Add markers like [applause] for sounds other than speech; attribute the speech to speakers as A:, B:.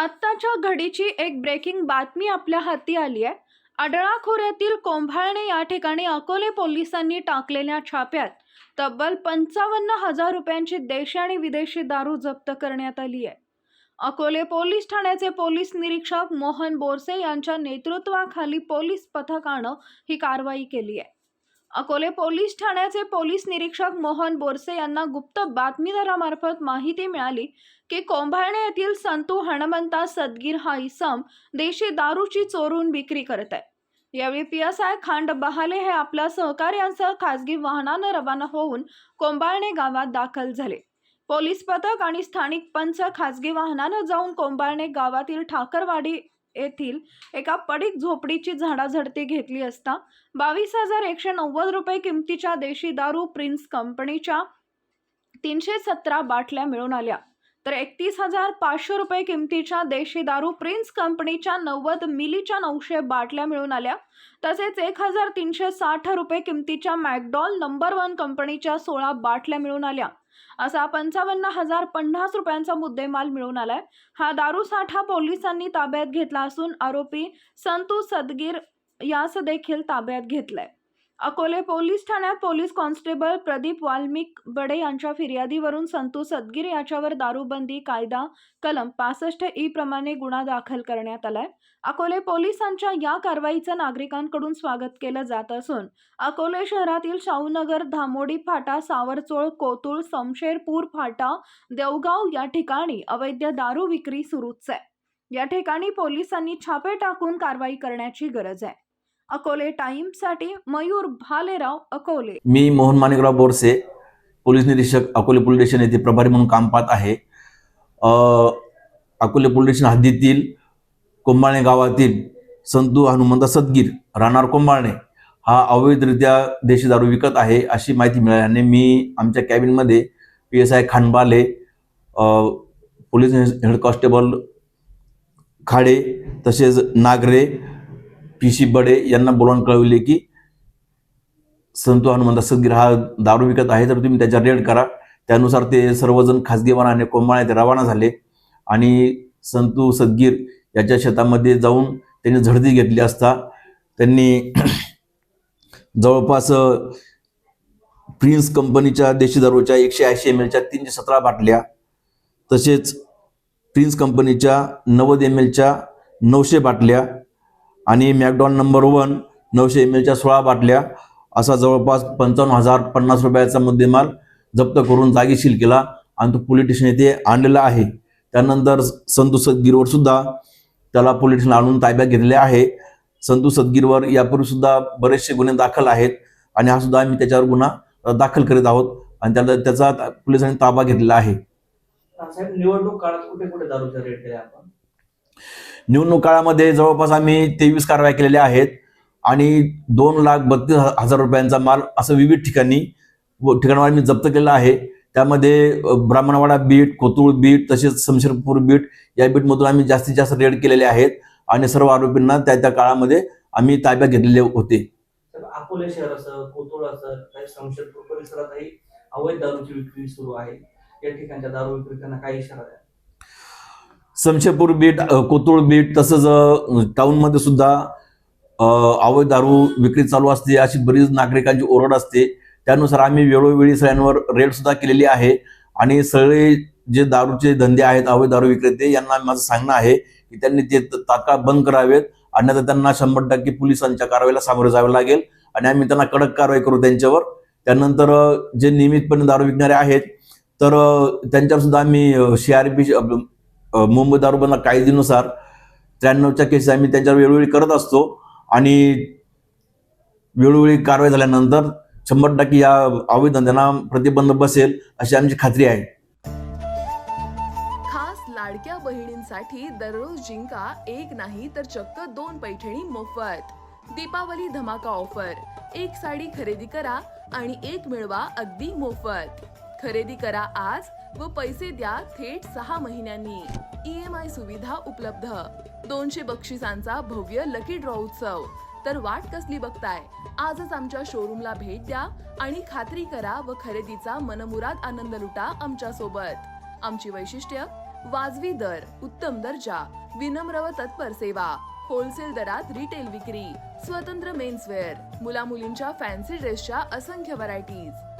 A: आत्ताच्या घडीची एक ब्रेकिंग बातमी आपल्या हाती आली आहे. आडळा खोऱ्यातील कोंभाळणे या ठिकाणी अकोले पोलिसांनी टाकलेल्या छाप्यात तब्बल पंचावन्न हजार रुपयांची देशी आणि विदेशी दारू जप्त करण्यात आली आहे. अकोले पोलीस ठाण्याचे पोलीस निरीक्षक मोहन बोरसे यांच्या नेतृत्वाखाली पोलीस पथकानं ही कारवाई केली आहे. अकोले पोलीस ठाण्याचे पोलीस निरीक्षक मोहन बोरसे यांना गुप्त बातमीदारामार्फत माहिती मिळाली की कोंभाळणे येथील संतू हणमंता सदगीर हा इसम देशी दारूची चोरून विक्री करत आहे. यावेळी P S I Khandbahale हे आपल्या सहकार्यांसह खासगी वाहनानं रवाना होऊन कोंबाळणे गावात दाखल झाले. पोलीस पथक आणि स्थानिक पंच खासगी वाहनानं जाऊन कोंबाळणे गावातील ठाकरवाडी येथील एका पडीक झोपडीची झाडाझडती घेतली असता बावीस हजार एकशे नव्वद रुपये किमतीच्या देशी दारू प्रिन्स कंपनीच्या तीनशे सतरा बाटल्या मिळून आल्या. तर एकतीस हजार पाचशे रुपये किमतीच्या देशी दारू प्रिन्स कंपनीच्या नव्वद मिलीच्या नऊशे बाटल्या मिळून आल्या. तसेच एक हजार तीनशे साठ रुपये किमतीच्या मॅकडॉल नंबर वन कंपनीच्या सोळा बाटल्या मिळून आल्या. असा पंचावन्न हजार पन्नास रुपयांचा मुद्देमाल मिळून आलाय. हा दारू साठा पोलिसांनी ताब्यात घेतला असून आरोपी संतू सदगीर यास देखील ताब्यात घेतलाय. अकोले पोलीस ठाण्यात पोलीस कॉन्स्टेबल प्रदीप वाल्मिक बडे यांच्या फिर्यादीवरून संतू सदगीर याच्यावर दारूबंदी कायदा कलम पासष्ट ई प्रमाणे गुन्हा दाखल करण्यात आलाय. अकोले पोलिसांच्या या कारवाईचं नागरिकांकडून स्वागत केलं जात असून अकोले शहरातील शाहूनगर धामोडी फाटा सावरचोळ कोतुळ समशेरपूर फाटा देवगाव या ठिकाणी अवैध दारू विक्री सुरूच आहे. या ठिकाणी पोलिसांनी छापे टाकून कारवाई करण्याची गरज आहे. अकोले टाइम्ससाठी मयूर भालेराव अकोले.
B: मी मोहन माणिकराव बोरसे पोलीस निरीक्षक अकोले पोलीस स्टेशन येथे प्रभारी म्हणून काम पाहत आहे. अकोले पोलीस स्टेशन हद्दीतील कोंबाळणे गावातील संतू हनुमंत सदगीर राहणार कोंबाळणे हा अवैधरित्या देशी दारू विकत आहे अशी माहिती मिळाली आणि मी आमच्या कॅबिनमध्ये P S I Khanbale police head constable Khade तसेच नागरे पी सी बडे यांना बोलावून कळविले की संतो हनुमंत सदगीर हा दारू विकत आहे तर तुम्ही त्याच्या रेड करा. त्यानुसार ते सर्वजण खासगी वाहनाने कोंबाळ्या ते रवाना झाले आणि संतू सदगीर याच्या शेतामध्ये जाऊन त्यांनी झडती घेतली असता त्यांनी [clears throat] जवळपास प्रिन्स कंपनीच्या देशी दारूच्या एकशे ऐंशी एम एलच्या तीनशे सतरा बाटल्या तसेच प्रिन्स कंपनीच्या नव्वद एम एलच्या नऊशे बाटल्या आणि मॅकडॉन नंबर वन नऊशे एम एलच्या सोळा बाटल्या असा जवळपास पंचावन्न हजार पन्नास रुपयाचा मुद्देमाल जप्त करून जागीशील केला आणि तो पोलीस स्टेशन येथे आणलेला आहे. त्यानंतर संतू सदगीरवर सुद्धा त्याला पोलीस स्टेशन आणून ताब्यात घेतलेले आहे. संतू सदगीरवर यापूर्वी सुद्धा बरेचसे गुन्हे दाखल आहेत आणि हा सुद्धा आम्ही त्याच्यावर गुन्हा दाखल करीत आहोत आणि त्याला त्याचा पोलिसांनी ताबा घेतलेला आहे.
C: निवडणूक काळात कुठे कुठे दारूचा रेट आपण
B: निवडणूक काळामध्ये जवळपास आम्ही तेवीस कारवाया केलेल्या आहेत आणि दोन लाख बत्तीस हजार रुपयांचा माल असं विविध ठिकाणी ठिकाणावर आम्ही जप्त केलेला आहे. त्यामध्ये ब्राह्मणवाडा बीट कोतुळ बीट तसेच शमशेरपूर बीट या बीटमधून आम्ही जास्तीत जास्त रेड केलेले आहेत आणि सर्व आरोपींना त्या त्या काळामध्ये आम्ही ताब्यात घेतलेले होते.
C: अकोले शहर असं कोतुळ असं काही संशयपूर परिसरातही अवैध दारूची विक्री सुरू आहे. या ठिकाणच्या दारू विक्रेत्यांना काही इशारा द्या.
B: समशेपूर बीट कोतुळ बीट तसंच टाऊनमध्ये सुद्धा अवैध दारू विक्री चालू असते. अशी बरीच नागरिकांची ओरड असते. त्यानुसार आम्ही वेळोवेळी सगळ्यांवर रेड सुद्धा केलेली आहे आणि सगळे जे दारूचे धंदे आहेत अवैध दारू विक्रेते यांना माझं सांगणं आहे की त्यांनी ते त- तात्काळ बंद करावेत. अन्यथा त्यांना शंभर टक्के पोलिसांच्या कारवाईला सामोरे जावे लागेल आणि आम्ही त्यांना कडक कारवाई करू त्यांच्यावर. त्यानंतर जे नियमितपणे दारू विकणारे आहेत तर त्यांच्यावर सुद्धा आम्ही सी आर पी मुंबई दारूबंद कायद्यानुसार त्र्याण्णवच्या केसेस आम्ही त्यांच्यावर वेळोवेळी करत असतो आणि वेळोवेळी कारवाई झाल्यानंतर शंभर टक्के या अवैध धंद्यांना प्रतिबंध बसेल अशी आमची खात्री आहे.
D: खास लाडक्या बहिणींसाठी दररोज जिंका एक नाही तर चक्क दोन पैठणी मोफत. दीपावली धमाका ऑफर. एक साडी खरेदी करा आणि एक मिळवा अगदी मोफत. खरेदी करा आज व पैसे द्या थेट सहा महिन्यांनी. ई एम आय सुविधा उपलब्ध. दोनशे बक्षिसांचा भव्य लकी ड्रॉ उत्सव. तर वाट कसली बघताय? आजच आमच्या शोरूमला भेट द्या आणि खात्री करा व खरेदीचा मनमुराद आनंद लुटा आमच्यासोबत आमची वैशिष्ट्य वाजवी दर उत्तम दर्जा विनम्र व तत्पर सेवा होलसेल दरात रिटेल विक्री स्वतंत्र मेन्सवेअर मुला मुलींच्या फॅन्सी ड्रेसच्या असंख्य व्हरायटीज